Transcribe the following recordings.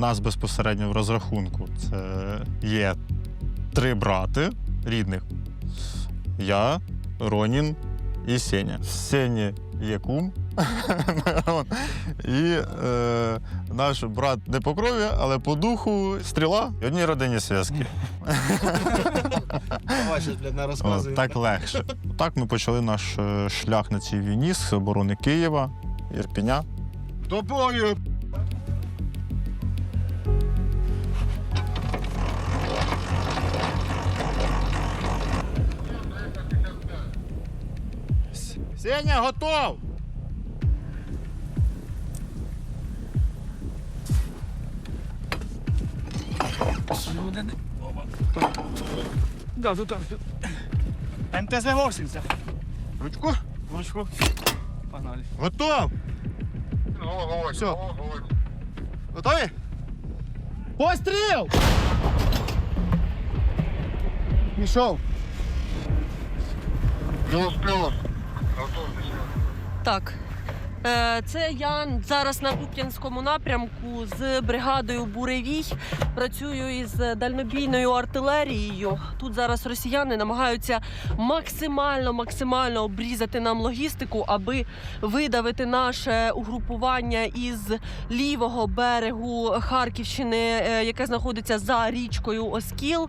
нас безпосередньо в розрахунку це є три брати рідних. Я, Ронін і Сеня. Сені є кум. І е, наш брат не по крові, але по духу стріла і одній родині зв'язки. Так легше. Так ми почали наш е, шлях на цій війні з оборони Києва, Ірпіня. До бою! Сеня, готов! Да, тут так. МТЗ-80. Ручку. Ручку. Погнали. Готов! Все. Готові? Постріл! Пішов. Так. Е, Це я зараз на Куп'янському напрямку з бригадою Буревій. Працюю із дальнобійною артилерією. Тут зараз росіяни намагаються максимально максимально обрізати нам логістику, аби видавити наше угрупування із лівого берегу Харківщини, е, яке знаходиться за річкою Оскіл.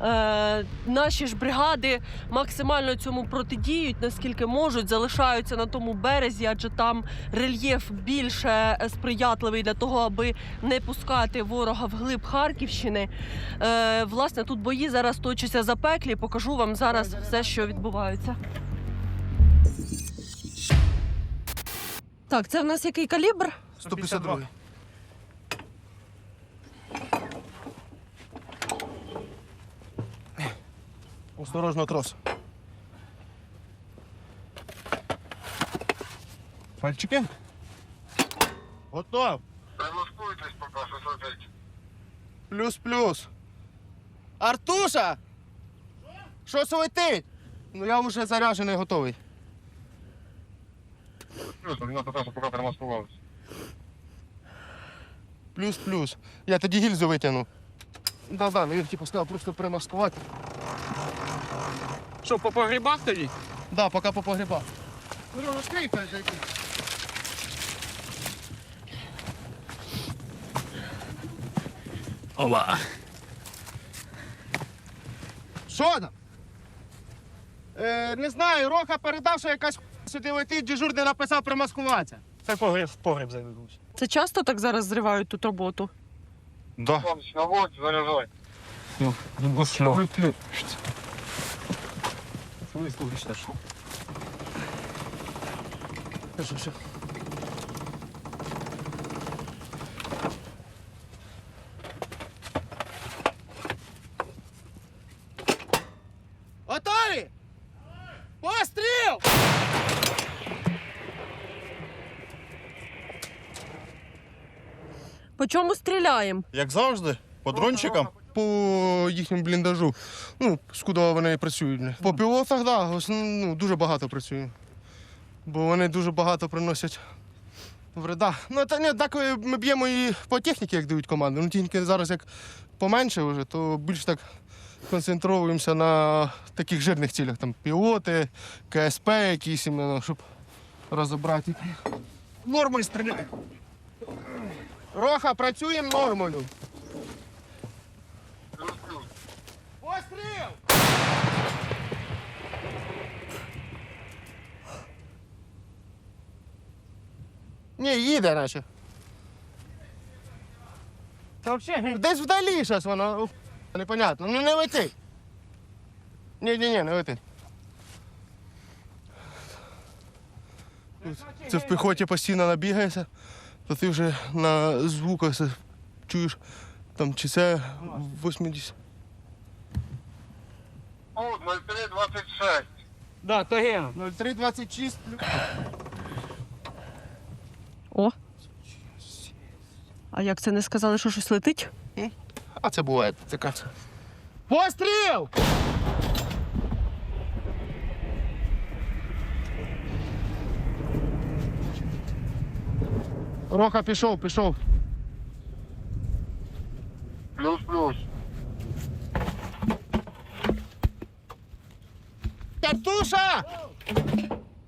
Е, Наші ж бригади максимально цьому протидіють, наскільки можуть, залишаються на тому березі, адже там рельєф більше сприятливий для того, аби не пускати ворога вглиб Харківщини. Е, власне, тут бої зараз точаться запеклі. Покажу вам зараз все, що відбувається. Так, це в нас який калібр? 152. Осторожно, трос. Пальчики. Готов. Прилаштуйтесь поки що садить. Плюс-плюс. Артуша! Що летить? Ну я вже заряджений, готовий. Плюс, він нас поки поки перемаскувався. Плюс-плюс. Я тоді гільзу витягну. Да-да, ну він типу сказав просто перемаскувати. Що, по погрібах тоді? Да, поки по погрібах. Ну, Ова. Що там? Е, не знаю, Роха передав, що якась сюди летить, дежурний написав примаскуватися. Це погріб, в погріб зайдуть. Це часто так зараз зривають тут роботу. Да. Наводь, заряджай. Що, що? Готові? Постріл! По чому стріляємо? Як завжди, по дрончикам. По їхньому бліндажу. Ну, скудово вони працюють. По пілотах, да, ну, дуже багато працюємо. Бо вони дуже багато приносять вреда. Ну, та ні, так е, ми б'ємо і по техніці, як дають команди. Ну, тільки зараз як поменше вже, то більш так концентруємося на таких жирних цілях. Там пілоти, КСП якісь, щоб розібрати. Нормаль стріляє. Роха, працюємо нормою. Постріл! Ні, їде наче. Та взагалі Десь вдалі зараз воно. Непонятно. Ну не летить. Ні, ні, ні, не. Тут Це в піхоті постійно набігаєшся, то ти вже на звуках чуєш, там чи це 80. Тут 0326. Да, то є. 0326. О. А як це не сказали, що щось летить? А це буває така. Постріл! Роха пішов, пішов. плюс-плюс. Картуша!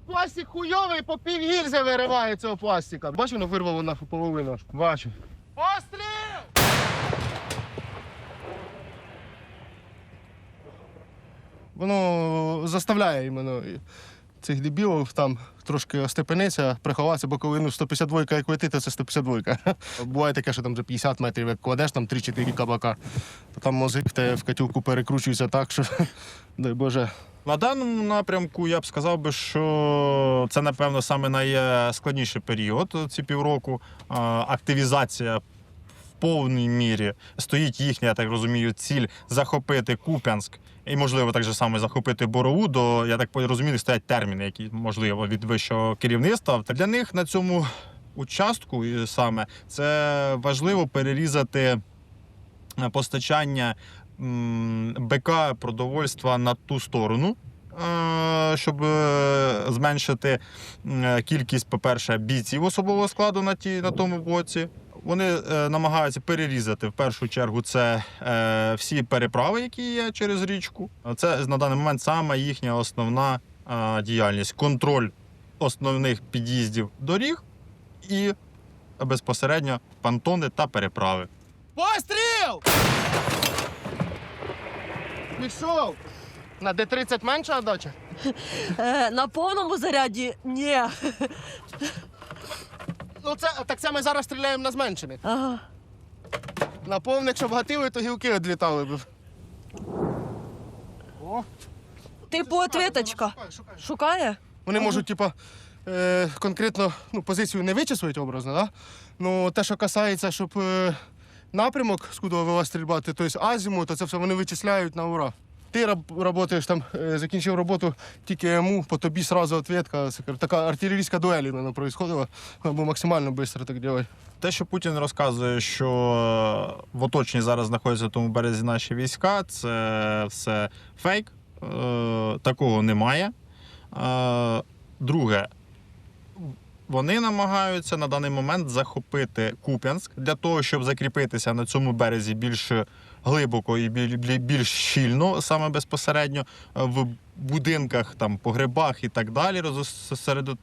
Пластик хуйовий, по пів гільзи вириває цього пластика. Бачиш, воно вирвало нашу половину. Бачу. Постріл! Воно заставляє іменно цих дебілів там трошки остепенитися, приховатися, бо коли ну, 152 як летить, то це 152. Буває таке, що там за 50 метрів, як кладеш там 3-4 кабака, то там мозик те в котілку перекручується так, що дай Боже. На даному напрямку я б сказав би, що це, напевно, саме найскладніший період ці півроку. Активізація повній мірі стоїть їхня, я так розумію, ціль захопити Куп'янськ. І, можливо, так же саме захопити Борову, до я так розумію, стоять терміни, які можливо від вищого керівництва. Та Для них на цьому участку саме це важливо перерізати е, постачання БК продовольства на ту сторону. е, Щоб е, зменшити кількість, по-перше, бійців особового складу на, ті, на тому боці. Вони е, намагаються перерізати в першу чергу це е, всі переправи, які є через річку. Це на даний момент саме їхня основна е, діяльність контроль основних під'їздів доріг і безпосередньо пантони та переправи. Постріл! Пішов! На Д-30 менша отдача? Е, на повному заряді ні. Ну це так це ми зараз стріляємо на зменшених. Ага. На повних, щоб гатили, то гілки відлітали б. Типу ответочка. Шукає? Вони можуть, типа, е, конкретно ну, позицію не вичислити образно, да? Ну, те, що касається, щоб е, напрямок, з куди вела стрільбати, тобто азіму, то це все вони вичисляють на ура. Ти працюєш там, е, закінчив роботу тільки йому, по тобі сразу відповідка. Така артилерійська дуель іменно происходила, або максимально швидко так робити. Те, що Путін розказує, що в оточенні зараз знаходяться на тому березі наші війська, це все фейк. Е, Такого немає. Е, Друге, вони намагаються на даний момент захопити Куп'янськ для того, щоб закріпитися на цьому березі більш глибоко і біль- біль- більш щільно, саме безпосередньо е, в будинках, там, погребах і так далі, розсередити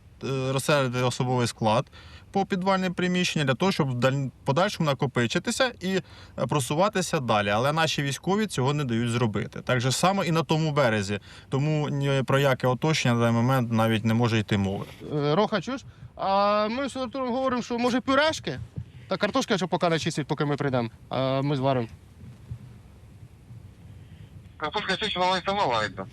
розсередити особовий склад по підвальне приміщення для того, щоб в даль- подальшому накопичитися і е, просуватися далі. Але наші військові цього не дають зробити. Так же само і на тому березі. Тому ні про яке оточення на даний момент навіть не може йти мови. Е, Роха, чуєш? А ми з Артуром говоримо, що може пюрешки? Та картошка, що поки не чистить, поки ми прийдемо. А ми зваримо. Картошка чищена, вона і сама вариться.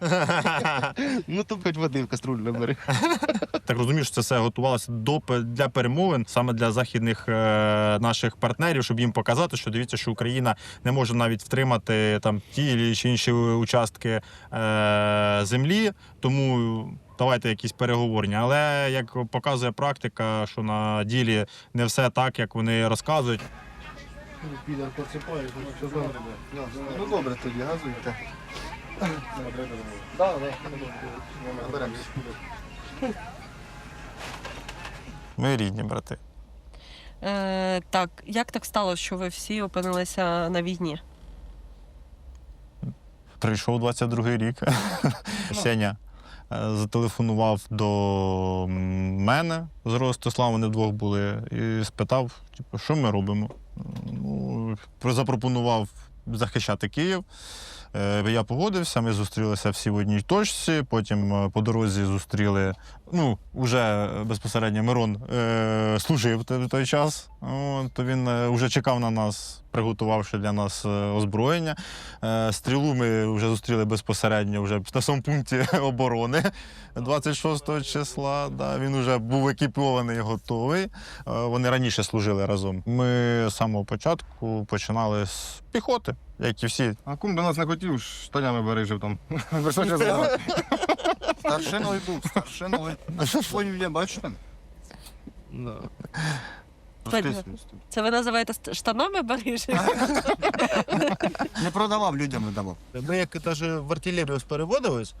Ну то хоч води в каструлю набери. Так розумію, що це все готувалося до для перемовин саме для західних е, наших партнерів, щоб їм показати, що дивіться, що Україна не може навіть втримати там ті чи інші участки е, землі. Тому давайте якісь переговорні. Але як показує практика, що на ділі не все так, як вони розказують. Ну добре, тоді газуйте. Ми рідні брати. Е, так, як так сталося, що ви всі опинилися на війні? Прийшов 22-й рік. Сеня е, зателефонував до мене з Ростиславом, вони вдвох були, і спитав, типу, що ми робимо. Ну, запропонував захищати Київ. Е, Я погодився, ми зустрілися всі в одній точці. Потім е, по дорозі зустріли. Ну, вже безпосередньо Мирон е, служив в той- час. От, то він е, вже чекав на нас, приготувавши для нас е, озброєння. Е, Стрілу ми вже зустріли безпосередньо вже на самому пункті оборони 26 числа. Да, він вже був екіпований і готовий. Е, Вони раніше служили разом. Ми з самого початку починали з піхоти, як і всі. А кум до нас не хотів, штанями бережив там. Старшиною був, старшиною. А що свою бачите? Це ви називаєте ст- штанами Барижі? Не продавав, людям не давав. Ми як навіть в артилерію переводились,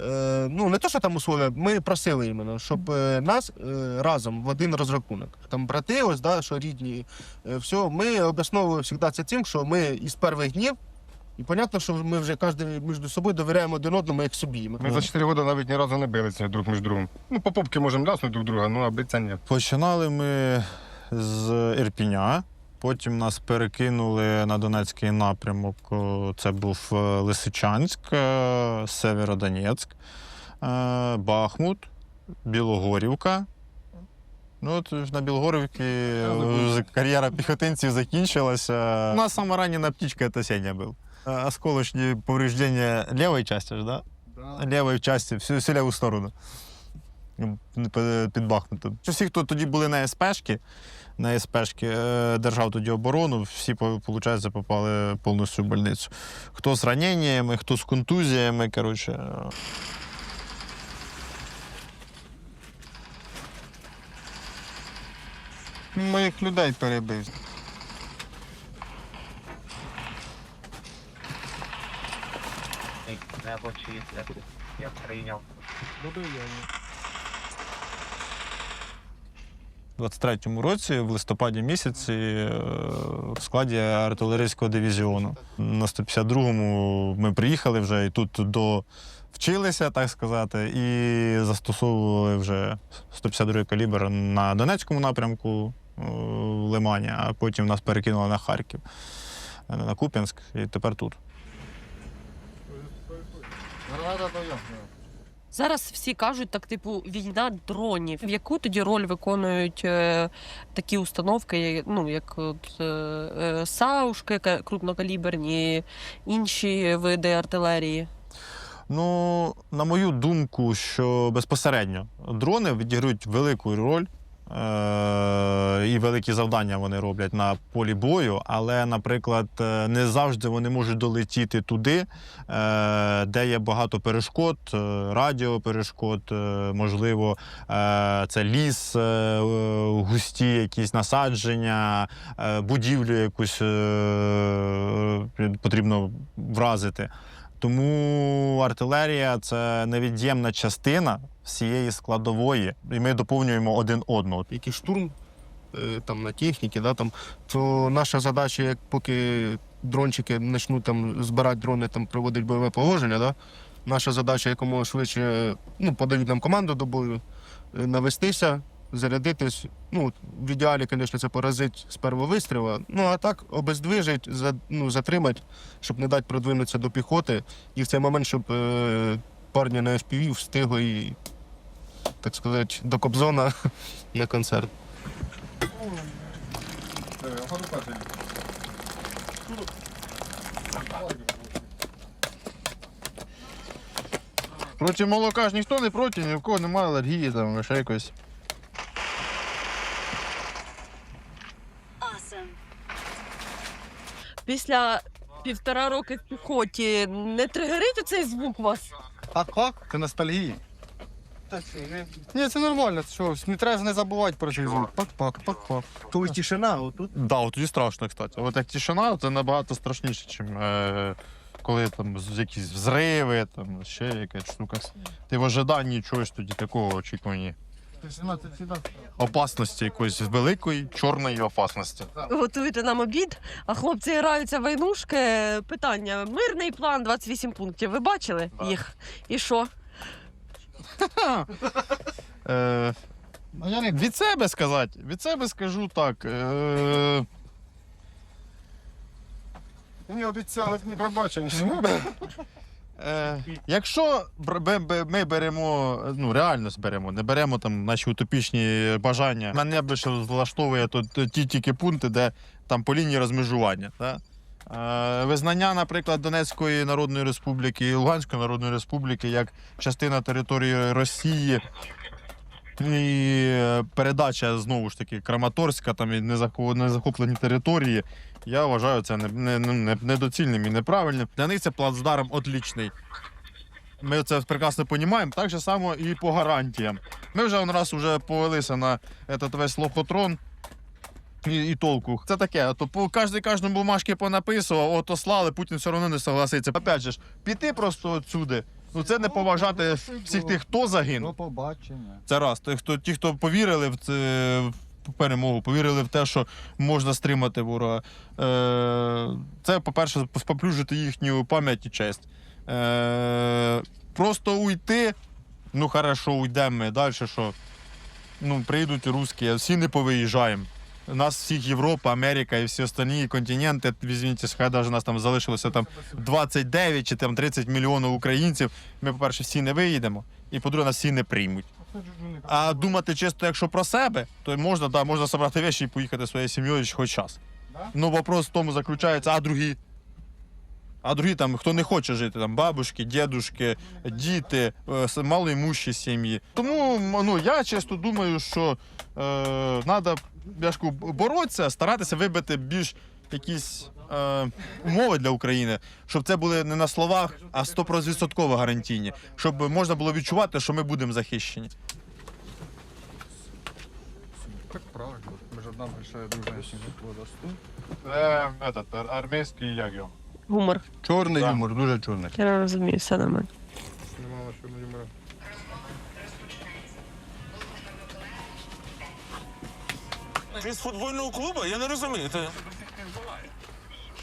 Е, ну, не то, що там условия, ми просили іменно, щоб е, нас е, разом в один розрахунок. Там брати, ось, да, що рідні, е, все, ми обосновували завжди це тим, що ми із перших днів, і понятно, що ми вже кожен між собою довіряємо один одному як собі. Ми за 4 роки навіть ні разу не билися друг між другом. Ну, по попки можемо ляснути друг друга, ну а биться ні. Починали ми з Ірпіня. Потім нас перекинули на Донецький напрямок. Це був е, Лисичанськ, е, Северодонецьк, е, Бахмут, Білогорівка. Ну, от на Білогорівці е, кар'єра піхотинців закінчилася. У нас сама ранена птичка це Сеня був. Е, Осколочні повреждення лівої частини, ж, да? лівої частини, всю, всю ліву сторону. Ну, під- Під Бахмутом. Всі, хто тоді були на СПшки, на СПшки, е, держав тоді оборону, всі, виходить, попали повністю в больницю. Хто з раненнями, хто з контузіями, коротше. Моїх людей перебив. Не почисти. Я прийняв. У 23-му році, в листопаді місяці, е, в складі артилерійського дивізіону. На 152-му ми приїхали вже і тут до вчилися, так сказати, і застосовували вже 152 калібр на Донецькому напрямку е, в Лимані, а потім нас перекинули на Харків, е, на Куп'янськ, і тепер тут. Зараз всі кажуть, так, типу, війна дронів. В яку тоді роль виконують е, такі установки, ну, як от, е, е, Саушки, крупнокаліберні, інші види артилерії? Ну, на мою думку, що безпосередньо дрони відіграють велику роль. Е- і великі завдання вони роблять на полі бою, але, наприклад, е, не завжди вони можуть долетіти туди, е- де є багато перешкод, радіоперешкод, е, можливо, це ліс, густі якісь насадження, будівлю якусь потрібно вразити. Тому артилерія це невід'ємна частина всієї складової, і ми доповнюємо один одного. якийсь штурм е, там на техніці, да, там, то наша задача, як поки дрончики почнуть там збирати дрони, там проводити бойове положення, да, наша задача якомога швидше ну, подають нам команду до бою, е, навестися, зарядитись. Ну, в ідеалі, звісно, це поразить з першого вистрілу. Ну а так обездвижить, ну, затримати, щоб не дати продвинутися до піхоти. І в цей момент, щоб е, парні на FPV встигли і, так сказати, до Кобзона на концерт. Проти молока ж ніхто не проти, ні в кого немає алергії, там ще якось. Після півтора роки в піхоті не тригерить цей звук вас? Пак-пак, це ностальгія. Ні, це нормально, що не треба не забувати про цей звук. Пак-пак, пак-пак. Коли тишина, отут. Да, от тоді страшно, кстати. От як тишина, це набагато страшніше, ніж е, коли там з- якісь взриви, там ще якась штука. Ти в ожиданні чогось тоді такого очікування. Тишина, це всегда. Опасності якоїсь великої, чорної опасності. Готуєте нам обід, а хлопці граються в войнушки. Питання: мирний план 28 пунктів. Ви бачили їх? І що? Е, ну, від себе сказати. Від себе скажу так. Е, Мені обіцяли не пробачення. Е, якщо ми беремо, ну реально беремо, не беремо там наші утопічні бажання, мене більше влаштовує то, то ті тільки пункти, де там по лінії розмежування. Да? Е, визнання, наприклад, Донецької Народної Республіки і Луганської Народної Республіки як частина території Росії. І е, передача знову ж таки Краматорська, там незахоплені території. Я вважаю це не, не, не, недоцільним і неправильним. Для них це плацдарм отлічний. Ми це прекрасно розуміємо. Так же само і по гарантіям. Ми вже один раз вже повелися на этот весь лохотрон. І, і толку. Це таке, то по кожній кожному бумажці понаписував, ото слали, Путін все одно не согласиться. Опять же піти просто отсюди Ну це не поважати всіх тих, хто загинув. Побачення. Це раз. Ті, хто, ті, хто повірили в, це, в перемогу, повірили в те, що можна стримати ворога. Е, це, по-перше, споплюжити їхню пам'ять і честь. Е, просто уйти, ну хорошо, уйдемо ми. Далі що? Ну, прийдуть русські, всі не повиїжджаємо. Нас всіх Європа, Америка і всі останні континенти, візьміть, хай навіть нас там залишилося там 29 чи там 30 мільйонів українців. Ми, по-перше, всі не виїдемо, і по-друге, нас всі не приймуть. А думати чисто, якщо про себе, то можна, да, можна собрати речі і поїхати своєю сім'єю хоч час. Ну, вопрос в тому заключається, а другі? А другі там, хто не хоче жити, там бабушки, дідушки, діти, е, малоімущі сім'ї. Тому ну, я чесно думаю, що е, треба кажу, боротися, старатися вибити більш якісь е, умови для України, щоб це були не на словах, а 100% гарантійні, щоб можна було відчувати, що ми будемо захищені. Так правильно. Ми ж одна большая дружна водосту. Це этот, армійський як його. Гумор. Чорний Да. юмор, дуже чорний. Я не розумію, все нормально. Немало що юмора. Він з футбольного клубу? Я не розумію. Це...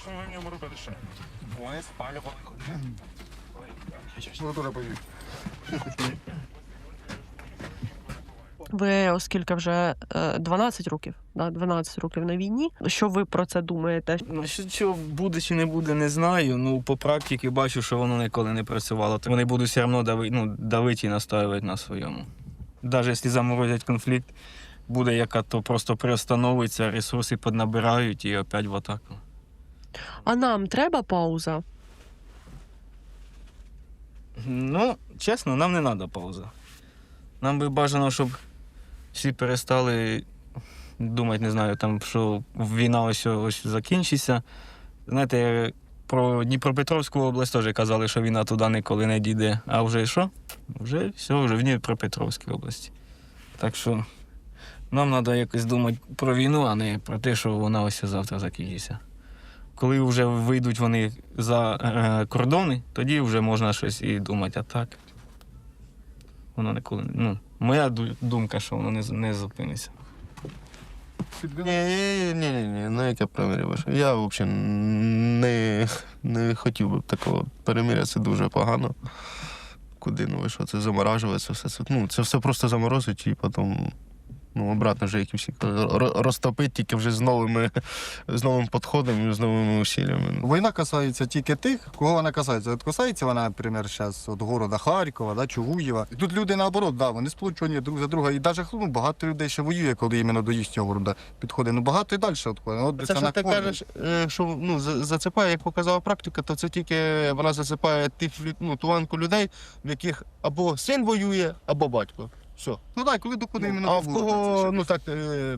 Що ви в ньому робите ще? Вони спалювали. Ну, дуже боюсь. Ви, оскільки вже е, 12 років, да, 12 років на війні. Що ви про це думаєте? Ну, що, що буде чи не буде, не знаю. Ну, по практиці бачу, що воно ніколи не працювало. То вони будуть все одно давити, ну, давити і настоювати на своєму. Навіть якщо заморозять конфлікт, буде яка, то просто приостановиться, ресурси поднабирають і опять в атаку. А нам треба пауза? Ну, чесно, нам не треба пауза. Нам би бажано, щоб всі перестали думати, не знаю, там, що війна ось ось закінчиться. Знаєте, про Дніпропетровську область теж казали, що війна туди ніколи не дійде. А вже що? Вже все, вже в Дніпропетровській області. Так що нам треба якось думати про війну, а не про те, що вона ось завтра закінчиться. Коли вже вийдуть вони за е, кордони, тоді вже можна щось і думати, а так. Воно ніколи. Ну, моя думка, що воно не, не зупиниться. Ні, ні, ні, ні, ну яке примір'я ваше. Я взагалі не, не хотів би такого переміря, це дуже погано. Куди, ну ви що, це заморажується, все це. Ну, це все просто заморозить і потім. Ну, обратно вже і всі ро- розтопить тільки вже з новими з новим підходом з новими усиллями. Війна касається тільки тих, кого вона касається. От касається вона, наприклад, зараз від города Харкова, да, Чугуєва. І тут люди наоборот, да, вони сплочені друг за друга. І навіть ну, багато людей ще воює, коли іменно до їхнього города підходить. Ну багато і далі відходить. От Це що ти кажеш, е, що ну, за- зацепає, як показала практика, то це тільки вона зацепає тих ну, ту ланку людей, в яких або син воює, або батько. Все. Ну так, коли доходить іменно А до в кого, ну так, е,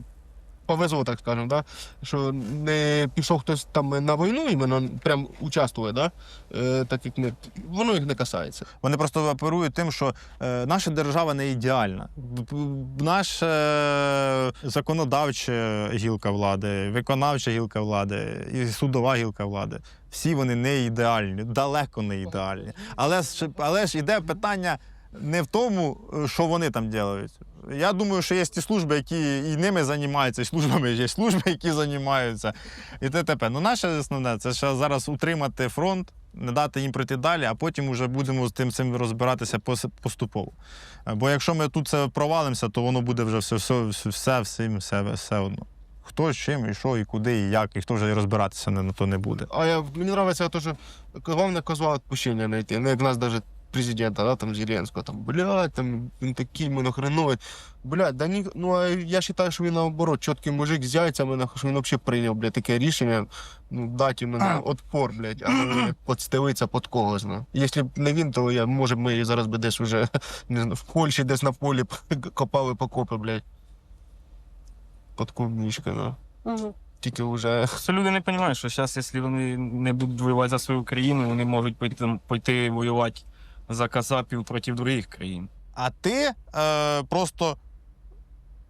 повезло, так скажемо, да? що не пішов хтось там на війну, іменно прям участвує, да? е, так як не, воно їх не касається. Вони просто оперують тим, що е, наша держава не ідеальна. Б- б- Наша е, законодавча гілка влади, виконавча гілка влади і судова гілка влади. Всі вони не ідеальні, далеко не ідеальні. Але ж, але ж іде питання не в тому, е, що вони там роблять. Я думаю, що є ті служби, які і ними займаються, і службами є служби, які займаються. І т.т.п. Ну, наше основне це ще зараз утримати фронт, не дати їм пройти далі, а потім вже будемо з тим цим розбиратися поступово. Е, Бо якщо ми тут це провалимося, то воно буде вже все, все, все, всім, все, все одно. Хто з чим, і що, і куди, і як, і хто вже розбиратися на, то не буде. А я, мені подобається що головне козла відпущення знайти. Як нас навіть президента, да, там Зеленського, там, блядь, там він такий мене хреновий. Блядь, да ні, ну а я вважаю, що він наоборот, чіткий мужик з яйцями, нахуй, що він взагалі прийняв, блядь, таке рішення, ну, дати йому на отпор, блядь, а не подстелитися під когось. Ну. Якщо б не він, то я, може, ми зараз би десь вже не знаю, в Польщі десь на полі копали покопи, блядь. Під клубничкою, ну. Тільки вже Це люди не розуміють, що зараз, якщо вони не будуть воювати за свою країну, вони можуть пойти, пойти воювати за казапів проти других країн. А ти е, просто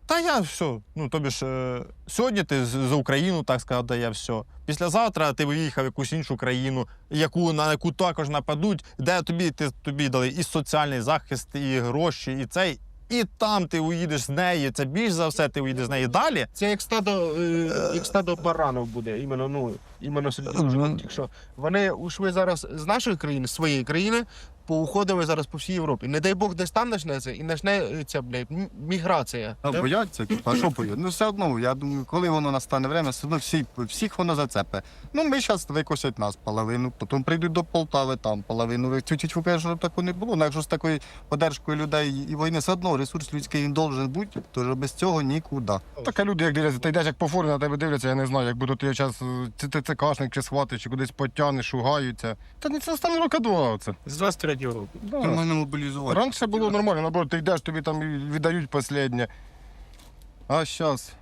Та я все. Ну, тобі ж е, сьогодні ти з- за Україну, так сказав, да я все. Післязавтра ти виїхав в якусь іншу країну, яку, на яку також нападуть, де тобі, ти, тобі дали і соціальний захист, і гроші, і цей. І там ти уїдеш з неї. Це більш за все, ти уїдеш з неї далі. Це як стадо, е, як стадо баранів буде, іменно, ну, іменно серед Мгм. Якщо вони ушли зараз з нашої країни, з своєї країни, поуходили зараз по всій Європі. Не дай Бог, десь там начнеться і начнеться блядь, міграція. А бояться, типу, а що бояться? Ну все одно, я думаю, коли воно настане время, все одно всі, всіх воно зацепе. Ну ми зараз викосять нас половину, потім прийдуть до Полтави, там половину. Цю тічку, звісно, ну, таку не було. Ну, якщо з такою подержкою людей і війни, все одно ресурс людський він должен бути, то без цього нікуди. Таке люди, як дивляться, ти йдеш як по формі, на тебе дивляться, я не знаю, як буду ти час е, ТЦКшник чи схватиш, чи кудись потягнеш, шугаються. Та не це стане рока два. це. 23 5 євро. Да. Нормально мобілізувати. Раніше було нормально, наоборот, ти йдеш, тобі там віддають останнє. А зараз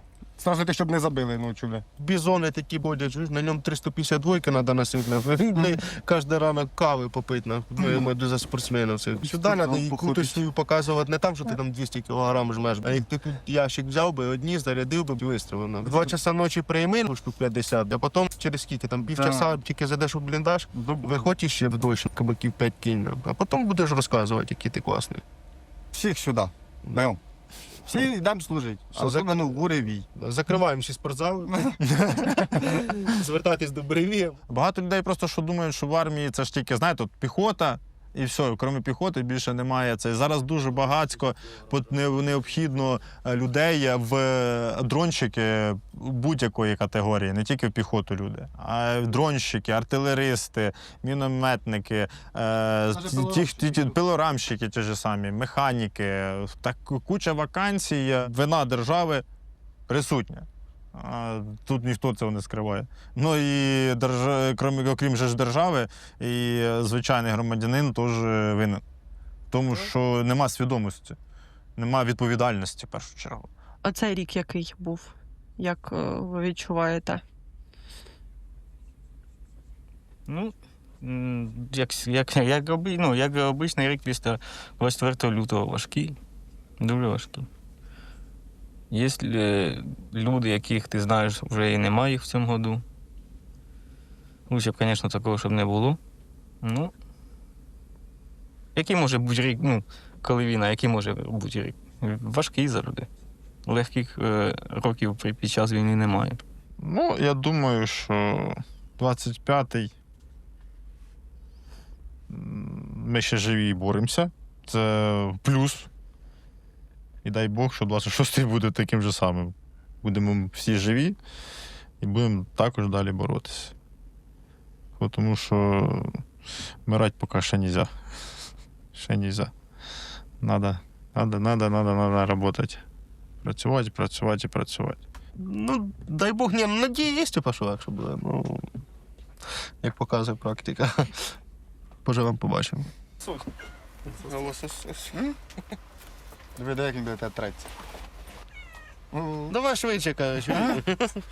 Стражити, щоб не забили ночі. бля. Бізони такі ходять, на ньому 352 треба носити. Кожен ранок кави попити, на за спортсменів. Сюди треба і крутость свою показувати не там, що ти там 200 кг жмеш, а як ти тут ящик взяв би, одні зарядив би і вистрілив. на. Два часа ночі прийми, штук 50, а потім через скільки, там півчаса тільки зайдеш у бліндаж, виходь ще вдвоє, кабаків 5 кінь, а потім будеш розказувати, який ти класний. Всіх сюди. Всі йдемо служити. А Особливо в буревій. Закриваємо всі спортзали, звертатись до буревів. Багато людей просто що думають, що в армії це ж тільки, знаєте, от піхота. І все, крім піхоти, більше немає. Це зараз дуже багатько необхідно е, людей в е, дронщики будь-якої категорії, не тільки в піхоту люди, а дронщики, артилеристи, мінометники, е, ті, ті, ті, пилорамщики, ті ж самі, механіки. Так куча вакансій, вина держави присутня. Тут ніхто цього не скриває. Ну і держа... крім, окрім же ж держави, і звичайний громадянин теж винен. Тому що нема свідомості, нема відповідальності в першу чергу. А цей рік який був? Як е, ви відчуваєте? Ну, як, як, як, ну, як обичний рік після 24 лютого важкий, дуже важкий. Є люди, яких ти знаєш, вже і немає їх в цьому году. Лучше б, звісно, такого, щоб не було. Ну, який може бути рік, ну, коли війна, який може бути рік? Важкий завжди. Легких е, років під час війни немає. Ну, я думаю, що 25-й ми ще живі і боремося. Це плюс. І дай Бог, що 26-й буде таким же самим. Будемо всі живі і будемо також далі боротися. Тому що вмирати поки ще не можна. Ще не можна. Надо, надо, надо, надо, надо работать. Працювати, працювати працювати. Ну, дай Бог, ні, ну, надія є, типа, що легше буде. Ну, як показує практика. Поживемо, побачимо. Диви, де як він буде тебе треться. Давай швидше, кажучи.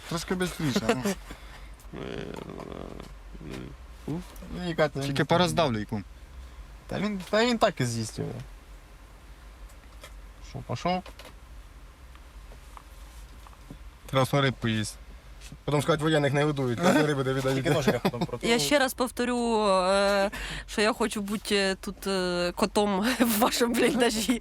Трошки швидше. Тільки пороздавлю яку. Та він, та він так і з'їсть його. Що, пішов? Треба сварити поїсть. Потім сказати, воєнних не годують, риби де віддають. Я ще раз повторю, е, що я хочу бути тут е, котом в вашому бліндажі.